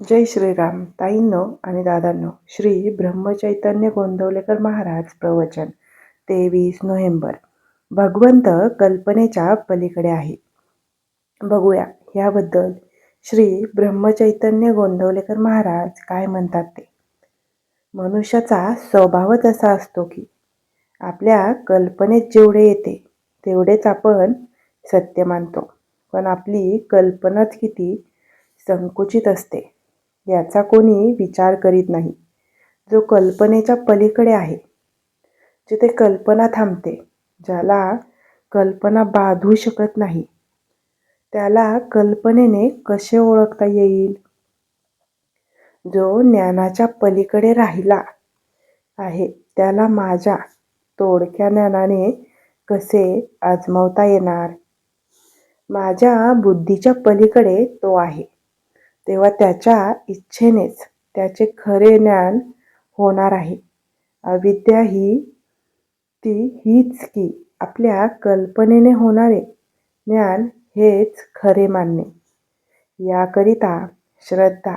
जय श्रीराम ताईंनो आणि दादांनो श्री ब्रह्मचैतन्य गोंदवलेकर महाराज प्रवचन तेवीस नोव्हेंबर. भगवंत कल्पनेच्या पलीकडे आहे. बघूया याबद्दल श्री ब्रह्मचैतन्य गोंदवलेकर महाराज काय म्हणतात ते? मनुष्याचा स्वभावच असा असतो की आपल्या कल्पनेत जेवढे येते तेवढेच आपण सत्य मानतो. पण आपली कल्पनाच किती संकुचित असते. याचा कोणी विचार करीत नाही. जो कल्पनेच्या पलीकडे आहे जिथे कल्पना थांबते ज्याला कल्पना बाधू शकत नाही त्याला कल्पनेने कसे ओळखता येईल? जो ज्ञानाच्या पलीकडे राहिला आहे त्याला माझ्या तोडक्या ज्ञानाने कसे आजमावता येणार? माझ्या बुद्धीच्या पलीकडे तो आहे. तेव्हा त्याच्या इच्छेनेच त्याचे खरे ज्ञान होणार आहे. अविद्या ही ती हीच की आपल्या कल्पनेने होणारे ज्ञान हेच खरे मानणे. याकरिता श्रद्धा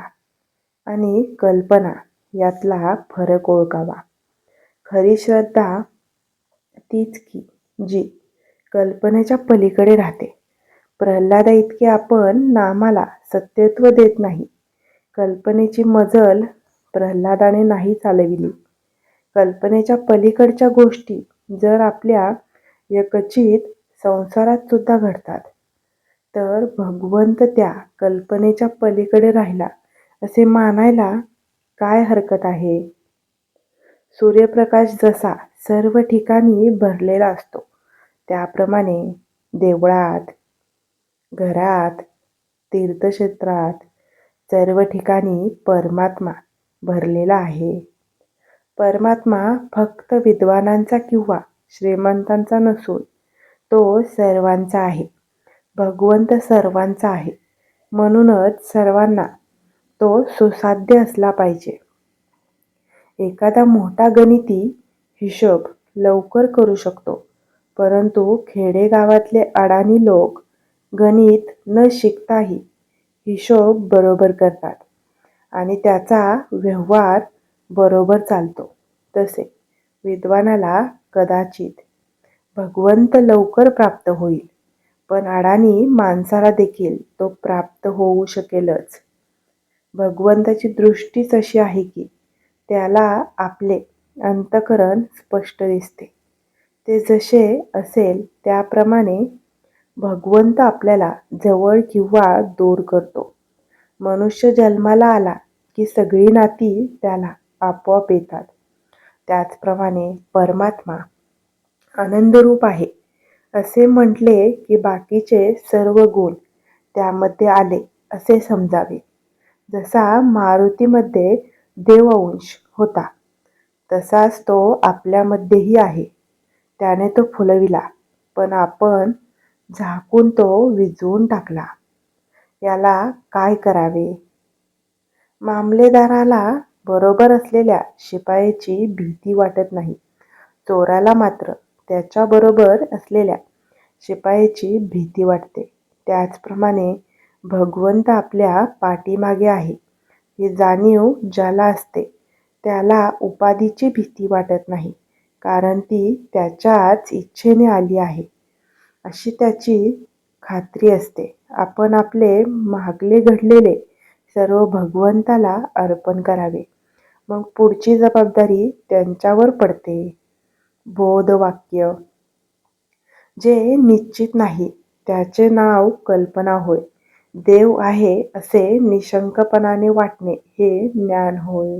आणि कल्पना यातला फरक ओळखावा. खरी श्रद्धा तीच की जी कल्पनेच्या पलीकडे राहते. प्रल्हादा इतके आपण नामाला सत्यत्व देत नाही. कल्पनेची मजल प्रल्हादाने नाही चालविली. कल्पनेच्या पलीकडच्या गोष्टी जर आपल्या यकचित संसारात सुद्धा घडतात तर भगवंत त्या कल्पनेच्या पलीकडे राहिला असे मानायला काय हरकत आहे? सूर्यप्रकाश जसा सर्व ठिकाणी भरलेला असतो त्याप्रमाणे देवळात घरात तीर्थक्षेत्रात सर्व ठिकाणी परमात्मा भरलेला आहे. परमात्मा फक्त विद्वानांचा किंवा श्रीमंतांचा नसून तो सर्वांचा आहे. भगवंत सर्वांचा आहे. म्हणूनच सर्वांना तो सुसाध्य असला पाहिजे. एखादा मोठा गणिती हिशोब लवकर करू शकतो परंतु खेडेगावातले अडाणी लोक गणित न शिकताही हिशोब बरोबर करतात. आणि त्याचा व्यवहार बरोबर चालतो. तसे विद्वानाला कदाचित भगवंत लवकर प्राप्त होईल पण अडाणी माणसाला देखील तो प्राप्त होऊ शकेलच. भगवंताची दृष्टीच अशी आहे की त्याला आपले अंतकरण स्पष्ट दिसते. ते जसे असेल त्याप्रमाणे भगवंत आपल्याला जवळ किंवा दूर करतो. मनुष्य जन्माला आला की सगळी नाती त्याला आपोआप येतात. त्याचप्रमाणे परमात्मा आनंदरूप आहे. असे म्हटले की बाकीचे सर्व गुण त्यामध्ये आले असे समजावे. जसा मारुतीमध्ये देवअंश होता तसाच तो आपल्यामध्येही आहे. त्याने तो फुलविला. पण आपण झाकून तो विझवून टाकला. याला काय करावे? मामलेदाराला बरोबर असलेल्या शिपायाची भीती वाटत नाही. चोराला मात्र त्याच्याबरोबर असलेल्या शिपायाची भीती वाटते. त्याचप्रमाणे भगवंत आपल्या पाठीमागे आहे. ही जाणीव ज्याला असते त्याला उपाधीची भीती वाटत नाही कारण ती त्याच्याच इच्छेने आली आहे. अशी त्याची खात्री असते. आपण आपले मागले घडलेले सर्व भगवंताला अर्पण करावे. मग पुढची जबाबदारी त्यांच्यावर पडते. बोधवाक्य. जे निश्चित नाही त्याचे नाव कल्पना होय. देव आहे असे निशंकपणाने वाटणे हे ज्ञान होय.